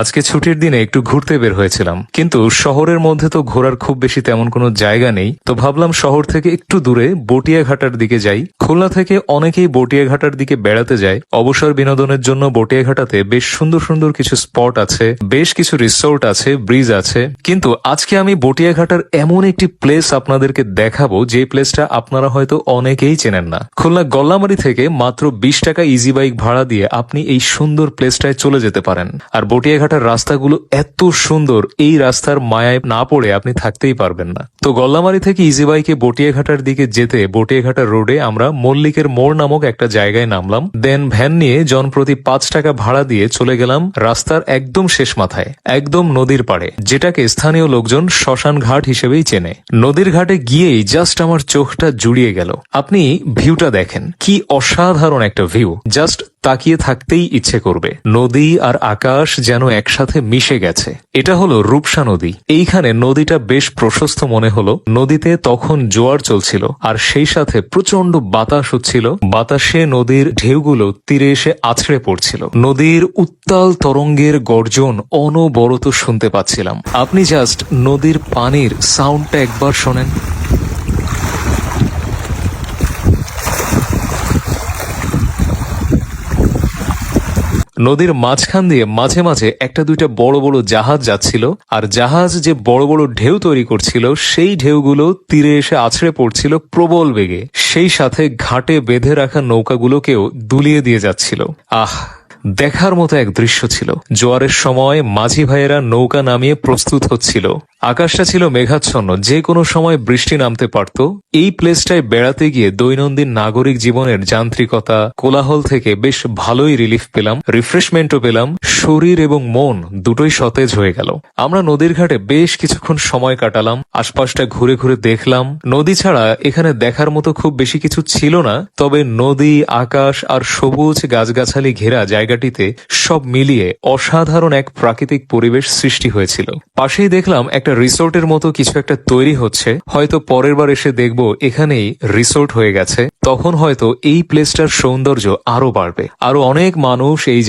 আজকে ছুটির দিনে একটু ঘুরতে বের হয়েছিলাম। কিন্তু শহরের মধ্যে তো ঘোরার খুব বেশি তেমন কোনো জায়গা নেই। তো ভাবলাম শহর থেকে একটু দূরে বটিয়াঘাটার দিকে যাই। খুলনা থেকে অনেকেই বটিয়াঘাটার দিকে বেড়াতে যায়। অবসর বিনোদনের জন্য বটিয়াঘাটাতে বেশ সুন্দর সুন্দর কিছু স্পট আছে, বেশ কিছু রিসোর্ট আছে, ব্রিজ আছে। কিন্তু আজকে আমি বটিয়াঘাটার এমন একটি প্লেস আপনাদেরকে দেখাবো, যে প্লেসটা আপনারা হয়তো অনেকেই চেনেন না। খুলনা গল্লামারি থেকে মাত্র বিশ টাকা ইজি বাইক ভাড়া দিয়ে আপনি এই সুন্দর প্লেসটায় চলে যেতে পারেন। আর বটিয়াঘাটার রাস্তাগুলো এত সুন্দর, এই রাস্তার মায়ায় না পড়ে আপনি থাকতেই পারবেন না। তো গল্লামারি থেকে ইজি বাইকে বটিয়াঘাটার দিকে যেতে বটিয়াঘাটা রোডে আমরা মল্লিকের মোড় নামক একটা জায়গায় নামলাম। দেন ভ্যান নিয়ে জনপ্রতি পাঁচ টাকা ভাড়া দিয়ে চলে গেলাম রাস্তার একদম শেষ মাথায়, একদম নদীর পাড়ে, যেটাকে স্থানীয় লোকজন শ্মশান ঘাট হিসেবেই চেনে। নদীর ঘাটে গিয়েই জাস্ট আমার চোখটা জুড়িয়ে গেল। আপনি ভিউটা দেখেন, কি অসাধারণ একটা ভিউ। জাস্ট তাকিয়ে থাকতেই ইচ্ছে করবে। নদী আর আকাশ যেন একসাথে মিশে গেছে। এটা হলো রূপসা নদী। এইখানে নদীটা বেশ প্রশস্ত মনে হলো। নদীতে তখন জোয়ার চলছিল, আর সেই সাথে প্রচণ্ড বাতাস হচ্ছিল। বাতাসে নদীর ঢেউগুলো তীরে এসে আছড়ে পড়ছিল। নদীর উত্তাল তরঙ্গের গর্জন অনবরত শুনতে পাচ্ছিলাম। আপনি জাস্ট নদীর পানির সাউন্ডটা একবার শোনেন। নদীর মাঝখান দিয়ে মাঝে মাঝে একটা দুইটা বড় বড় জাহাজ যাচ্ছিল, আর জাহাজ যে বড় বড় ঢেউ তৈরি করছিল, সেই ঢেউগুলো তীরে এসে আছড়ে পড়ছিল প্রবল বেগে। সেই সাথে ঘাটে বেঁধে রাখা নৌকাগুলোকেও দুলিয়ে দিয়ে যাচ্ছিল। আহ, দেখার মতো এক দৃশ্য ছিল। জোয়ারের সময় মাঝি ভাইয়েরা নৌকা নামিয়ে প্রস্তুত হচ্ছিল। আকাশটা ছিল মেঘাচ্ছন্ন, যে কোনো সময় বৃষ্টি নামতে পারত। এই প্লেসটায় বেড়াতে গিয়ে দৈনন্দিন নাগরিক জীবনের যান্ত্রিকতা, কোলাহল থেকে বেশ ভালোই রিলিফ পেলাম রিফ্রেশমেন্টও পেলাম, শরীর এবং মন দুটোই সতেজ হয়ে গেল। আমরা নদীর ঘাটে বেশ কিছুক্ষণ সময় কাটালাম, আশপাশটা ঘুরে ঘুরে দেখলাম। নদী ছাড়া এখানে দেখার মতো খুব বেশি কিছু ছিল না, তবে নদী, আকাশ আর সবুজ গাছগাছালি ঘেরা জায়গাটিতে সব মিলিয়ে অসাধারণ এক প্রাকৃতিক পরিবেশ সৃষ্টি হয়েছিল। পাশেই দেখলাম একটা রিসোর্টের মতো কিছু একটা তৈরি হচ্ছে। হয়তো পরের বার এসে দেখব এখানেই রিসোর্ট হয়ে গেছে। তখন হয়তো এই প্লেসটার সৌন্দর্য আরও বাড়বে। আরও অনেক মানুষ এই